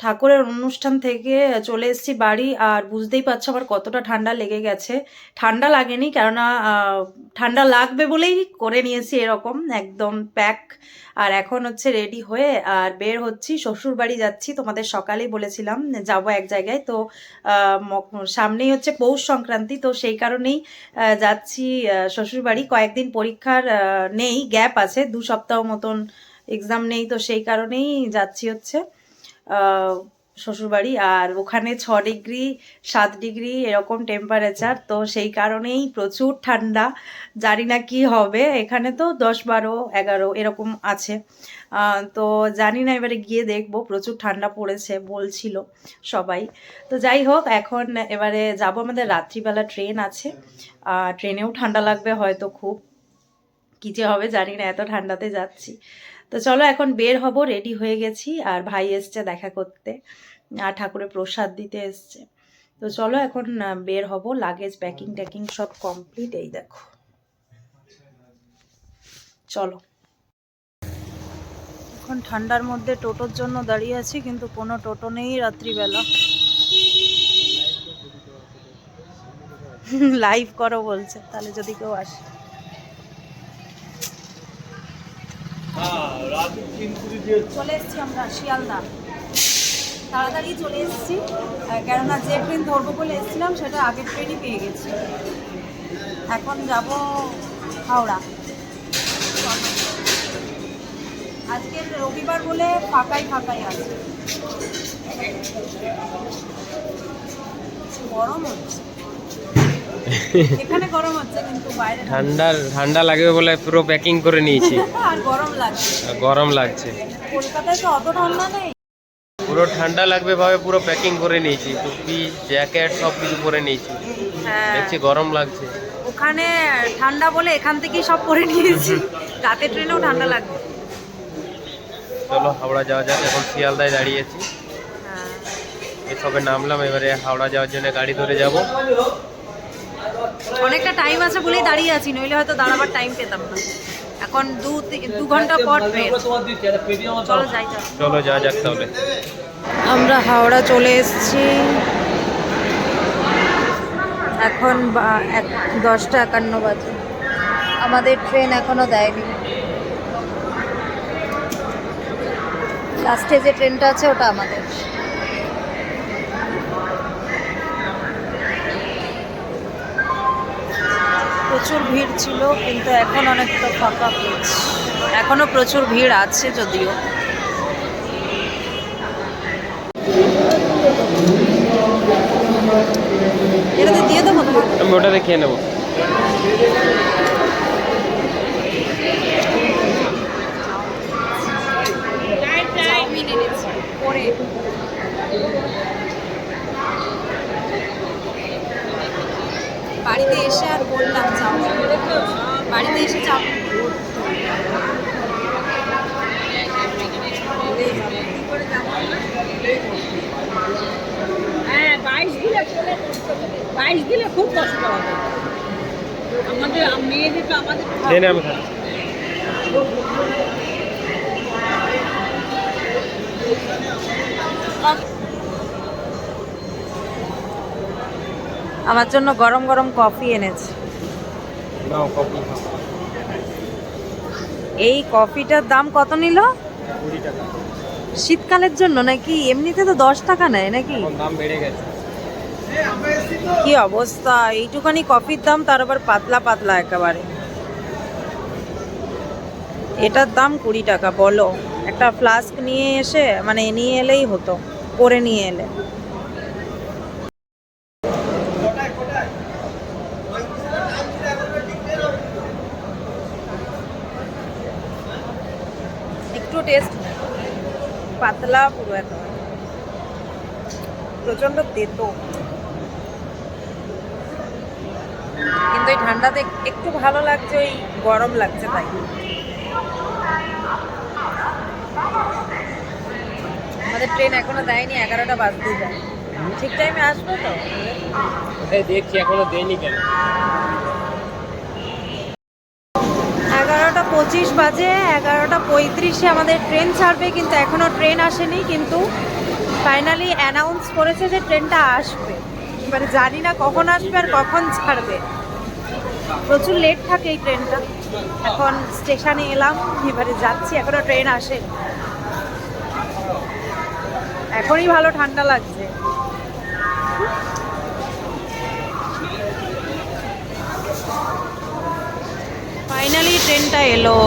ঠাকুরের অনুষ্ঠান থেকে চলে এসেছি বাড়ি আর বুঝতেই পারছ আমার কতটা ঠান্ডা লেগে গেছে। ঠান্ডা লাগেনি কেননা ঠান্ডা লাগবে বলেই করে নিয়েছি এরকম, একদম প্যাক আর এখন হচ্ছে রেডি হয়ে আর বের হচ্ছি শ্বশুর বাড়ি যাচ্ছি, তোমাদের সকালেই বলেছিলাম যাব এক জায়গায়। তো সামনেই হচ্ছে পৌষ সংক্রান্তি, তো সেই কারণেই যাচ্ছি শ্বশুর বাড়ি কয়েকদিন পরীক্ষার নেই গ্যাপ আছে, দু সপ্তাহ মতন এক্সাম নেই, তো সেই কারণেই যাচ্ছি হচ্ছে। শ্বশুরবাড়ি আর ওখানে ছ ডিগ্রি, সাত ডিগ্রি এরকম টেম্পারেচার তো সেই কারণেই প্রচুর ঠান্ডা। জানি না কি হবে, এখানে তো দশ বারো, এগারো এরকম আছে। তো জানি না, এবারে গিয়ে দেখব, প্রচুর ঠান্ডা পড়েছে বলছিল সবাই। তো যাই হোক, এখন এবারে যাব আমাদের রাত্রিবেলা ট্রেন আছে। ট্রেনেও ঠান্ডা লাগবে হয়তো খুব। কী যে হবে, জানি না, এত ঠান্ডাতে যাচ্ছি। তো চলো এখন বের হব রেডি হয়ে গেছি। আর ভাই এসছে দেখা করতে। আর ঠাকুরের প্রসাদ দিতে এসছে। তো চলো এখন বের হব। লাগেজ প্যাকিং ট্যাকিং সব কমপ্লিট এই দেখো। চলো। এখন ঠান্ডার মধ্যে টোটোর জন্য দাঁড়িয়ে আছি, কিন্তু কোনো টোটো নেই রাত্রিবেলা। লাইভ করো বলছে, তাহলে যদি কেউ আসে। চলে এসেছি আমরা শিয়ালদা। তাড়াতাড়ি চলে এসেছি। কেননা যে ট্রেন ধরবো বলে এসেছিলাম, সেটা আগের ট্রেনই পেয়ে গেছি। এখন যাব হাওড়া। আজকে রবিবার বলে ফাঁকাই ফাঁকাই আছে। গরম হচ্ছে। এখানে গরম হচ্ছে কিন্তু বাইরে না। ঠান্ডা ঠান্ডা লাগবে বলে পুরো প্যাকিং করে নিয়েছি। গরম লাগছে। পুরো ঠান্ডা লাগবে ভাবে পুরো প্যাকিং করে নিয়েছি। টুপি জ্যাকেট সব কিছু পরে নিয়েছি। হ্যাঁ। দেখছি গরম লাগছে। ওখানে ঠান্ডা বলে এখান থেকেই সব পরে নিয়েছি। রাতে ট্রেনেও ঠান্ডা লাগবে। চলো হাওড়া যাওয়া যাক। এখন শিয়ালদায় দাঁড়িয়েছি হ্যাঁ। এসবে নামলাম এবারে হাওড়া যাওয়ার জন্য গাড়ি ধরে যাব। অনেকটা টাইম আছে বলেই দাঁড়িয়ে আছি নইলে হয়তো দাঁড়াবার টাইম পেতাম না। এখন দু দু ঘণ্টা পর ট্রেন চলো যাই যাক চলো যাক তাহলে। আমরা হাওড়া চলে এসেছি। এখন এক দশটা একান্ন বাজে। আমাদের ট্রেন এখনও দেয়নি। লাস্টে যে ট্রেনটা আছে ওটা আমাদের। প্রচুর ভিড় ছিল, কিন্তু এখন অনেকটা ফাঁকা পেয়েছি এখনও প্রচুর ভিড় আছে যদিও। এটাতে দিয়ে দেবো আমি ওটাতে খেয়ে নেব চাউমিন এনেছি পরে বাড়িতে এসে আর বললাম চাউমিন বাড়িতে এসে চাউমিন হ্যাঁ বাইশ দিলে বাইশ দিলে খুব কষ্ট হবে আমাদের মেয়েদের তো আমাদের খেয়ে নে আমি খাচ্ছি। আমার জন্য গরম গরম কফি এনেছে। এই কফিটার দাম কত নিল? শীতকালের জন্য নাকি? এমনিতে তো দশ টাকা নেয় নাকি? কি অবস্থা? এইটুখানি কফির দাম তার আবার পাতলা পাতলা একেবারে। এটার দাম কুড়ি টাকা, বলো। একটা ফ্লাস্ক নিয়ে এসে মানে নিয়ে এলেই হতো করে নিয়ে এলে। একটু টেস্ট পাতলা পুরো প্রচণ্ড তেতো। কিন্তু এই ঠান্ডাতে একটু ভালো লাগছে, ওই গরম লাগছে তাই। আমাদের ট্রেন এখনও দেয়নি এগারোটা বাজতে যায়। ঠিক টাইমে আসব তো? ওটাই দেখছি এখনও দেয়নি কেন? এগারোটা পঁচিশ বাজে এগারোটা পঁয়ত্রিশে আমাদের ট্রেন ছাড়বে কিন্তু এখনও ট্রেন আসেনি কিন্তু ফাইনালি অ্যানাউন্স করেছে যে ট্রেনটা আসবে। এবারে জানি না কখন আসবে আর কখন ছাড়বে। প্রচুর লেট থাকে এই ট্রেনটা এখন স্টেশনে এলাম এবারে যাচ্ছি এখনও ট্রেন আসে এখনই ভালো ঠান্ডা লাগছে। ফাইনালি ট্রেনটা এলো।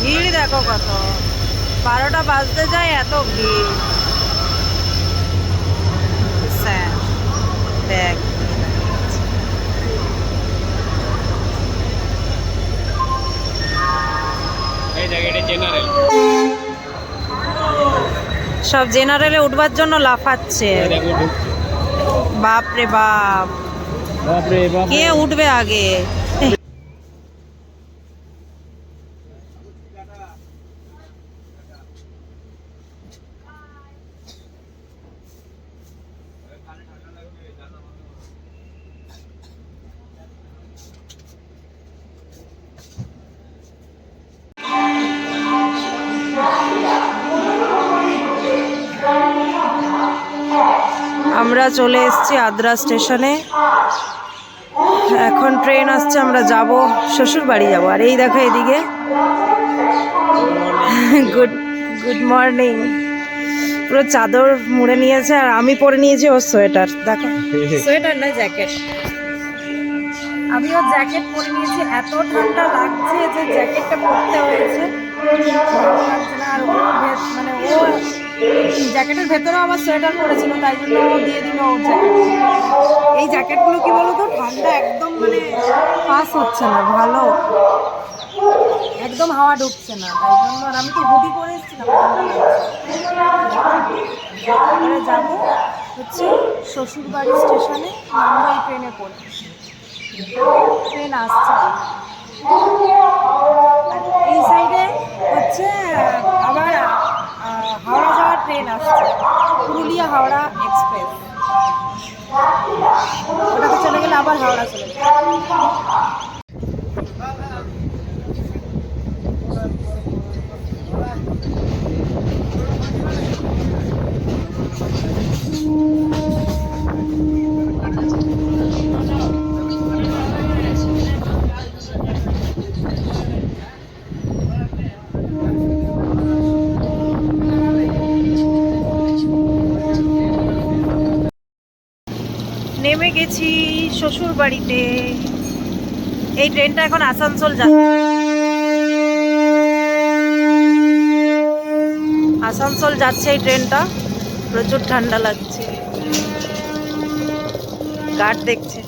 ভিড় দেখো কত। বারোটা বাজতে যায় এত ভিড়। স্যার সব জেনারেলে উঠবার জন্য লাফাচ্ছে। বাপরে বাপ। কে উঠবে আগে? আমরা চলে এসেছি আদ্রা স্টেশনে। এখন ট্রেন আসছে, আমরা যাব শ্বশুর বাড়ি যাব। আর এই দেখো এদিকে। গুড গুড মর্নিং পুরো চাদর মুড়ে নিয়েছে, আর আমি পরে নিয়েছি ওর সোয়েটার, দেখো। সোয়েটার না, জ্যাকেট। আমি ওর জ্যাকেট পরে নিয়েছি। এত ঠান্ডা লাগছে যে জ্যাকেটটা পরতে হয়েছে। জ্যাকেটের ভেতরেও আবার সোয়েটার পরেছিল তাই জন্য ও দিয়ে দিল ওর জ্যাকেট। এই জ্যাকেটগুলো কি বলো তো ঠান্ডা একদম মানে পাস হচ্ছে না, ভালো। একদম হাওয়া ঢুকছে না, তাই জন্য আর আমি তো হুডি পরে এসেছিলাম যাব হচ্ছে শ্বশুর বাড়ি স্টেশনে নামবো এই ট্রেনে করে। ট্রেন আসছে। এই সাইডে হচ্ছে আহ, আবার আহ, হাওড়া যাওয়ার ট্রেন আসছে পুরুলিয়া হাওড়া এক্সপ্রেস ওটাতে চলে গেলে আবার হাওড়া চলে যাবে। নেমে গেছি শ্বশুর বাড়িতে এই ট্রেনটা এখন আসানসোল যাচ্ছে আসানসোল যাচ্ছে এই ট্রেনটা। প্রচুর ঠান্ডা লাগছে। গার্ড দেখছে।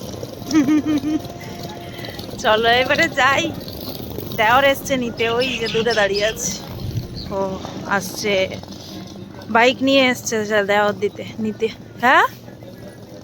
চলো, এবারে যাই। দেওয়ার এসছে নিতে, ওই যে দূরে দাঁড়িয়ে আছে। ও, আসছে। বাইক নিয়ে এসছে দেওয়ার দিতে, নিতে। হ্যাঁ?